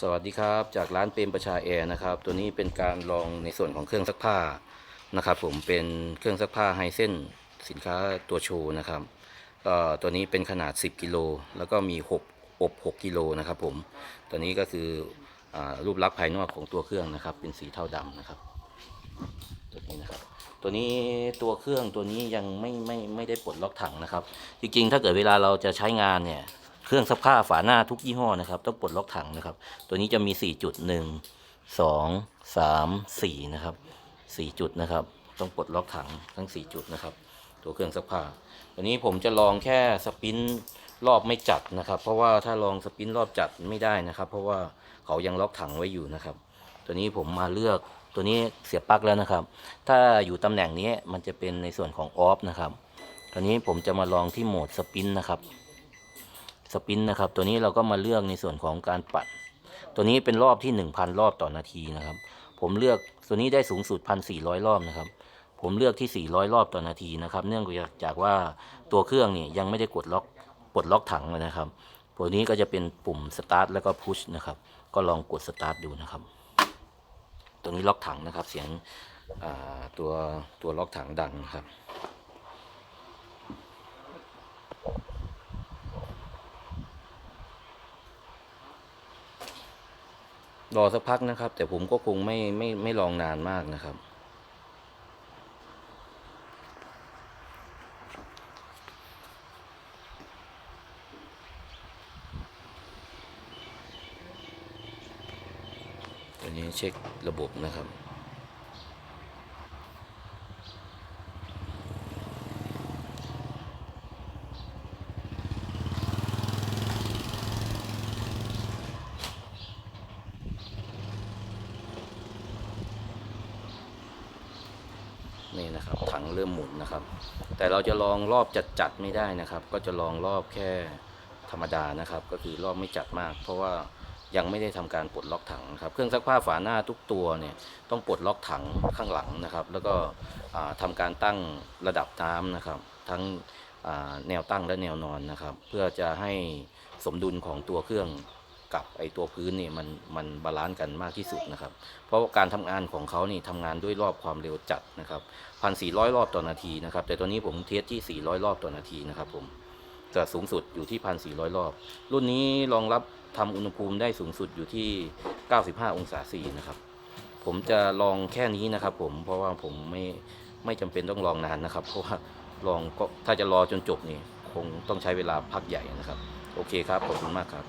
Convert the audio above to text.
สวัสดีครับ จากร้านเปรมประชาแอร์นะครับ ตัวนี้เป็นการลองในส่วนของเครื่องซักผ้านะครับ ผมเป็นเครื่องซักผ้าไฮเซนสินค้าตัวโชว์นะครับก็ตัวนี้เป็นขนาด 10 กิโลแล้วก็มี6อบ 6 กิโลนะครับ ผมตัวนี้ก็คืออรูปลักษณ์ภายนอกของตัวเครื่องนะครับ เป็นสีเทาดำนะครับตัวนี้นะครับ ตัวนี้ตัวเครื่องตัวนี้ยังไม่ไม่ไม่ได้ปลดล็อกถังนะครับ จริงๆ ถ้าเกิดเวลาเราจะใช้งานเนี่ย เครื่องซักผ้าฝาหน้าทุกยี่ห้อนะครับ ต้องปลดล็อกถังนะครับ ตัวนี้จะมี 4 จุด 1 2 3 4 นะครับ 4 จุดนะครับ ต้องปลดล็อกถังทั้ง 4 จุดนะครับ ตัวเครื่องซักผ้าตัวนี้ผมจะลองแค่สปินรอบไม่จัดนะครับ เพราะว่าถ้าลองสปินรอบจัดไม่ได้นะครับ เพราะว่าเขายังล็อกถังไว้อยู่นะครับ ตัวนี้ผมมาเลือกตัวนี้เสียบปลั๊กแล้วนะครับ ถ้าอยู่ตำแหน่งนี้มันจะเป็นในส่วนของออฟนะครับตัวนี้ผมจะมาลองที่โหมดสปินนะครับ สปินนะครับ ตัวนี้เราก็มาเลือกในส่วนของการปัดตัวนี้เป็นรอบที่ 1,000 รอบต่อนาทีนะครับ ผมเลือกตัวนี้ได้สูงสุด 1,400 รอบนะครับ ผมเลือกที่ 400 รอบต่อนาทีนะครับ เนื่องจากว่าตัวเครื่องนี่ยังไม่ได้กดล็อกปลดล็อกถังนะครับ ตัวนี้ก็จะเป็นปุ่มสตาร์ทแล้วก็พุชนะครับ ก็ลองกดสตาร์ทดูนะครับ ตัวนี้ล็อกถังนะครับ เสียงตัวตัวล็อกถังดังครับ รอสักพักนะครับ แต่ผมก็คงไม่ไม่ไม่ลองนานมากนะครับ ตัวนี้เช็คระบบนะครับ นี่นะครับถังเริ่มหมุนนะครับ แต่เราจะลองรอบจัดจัดๆไม่ได้นะครับ ก็จะลองรอบแค่ธรรมดานะครับ ก็คือรอบไม่จัดมาก เพราะว่ายังไม่ได้ทำการปลดล็อกถังครับ เครื่องซักผ้าฝาหน้าทุกตัวเนี่ยต้องปลดล็อกถังข้างหลังนะครับ แล้วก็ทำาการตั้งระดับน้ำนะครับ ทั้งแนวตั้งและแนวนอนนะครับ เพื่อจะให้สมดุลของตัวเครื่อง กับไอตัวพื้นนี่มันมันบาลานซ์กันมากที่สุดนะครับ เพราะว่าการทำงานของเขานี่ทำงานด้วยรอบความเร็วจัดนะครับพันสี่ร้อยรอบต่อนาทีนะครับ แต่ตัวนี้ผมเทสที่400รอบต่อนาทีนะครับผมแต่สูงสุดอยู่ที่พันสี่ร้อยรอบ รุ่นนี้รองรับทำอุณหภูมิได้สูงสุดอยู่ที่95องศาเซียนะครับ ผมจะลองแค่นี้นะครับผมเพราะว่าผมไม่ไม่จำเป็นต้องลองนานนะครับ เพราะว่าลองก็ถ้าจะรอจนจบนี่คงต้องใช้เวลาพักใหญ่นะครับ โอเคครับ ขอบคุณมากครับ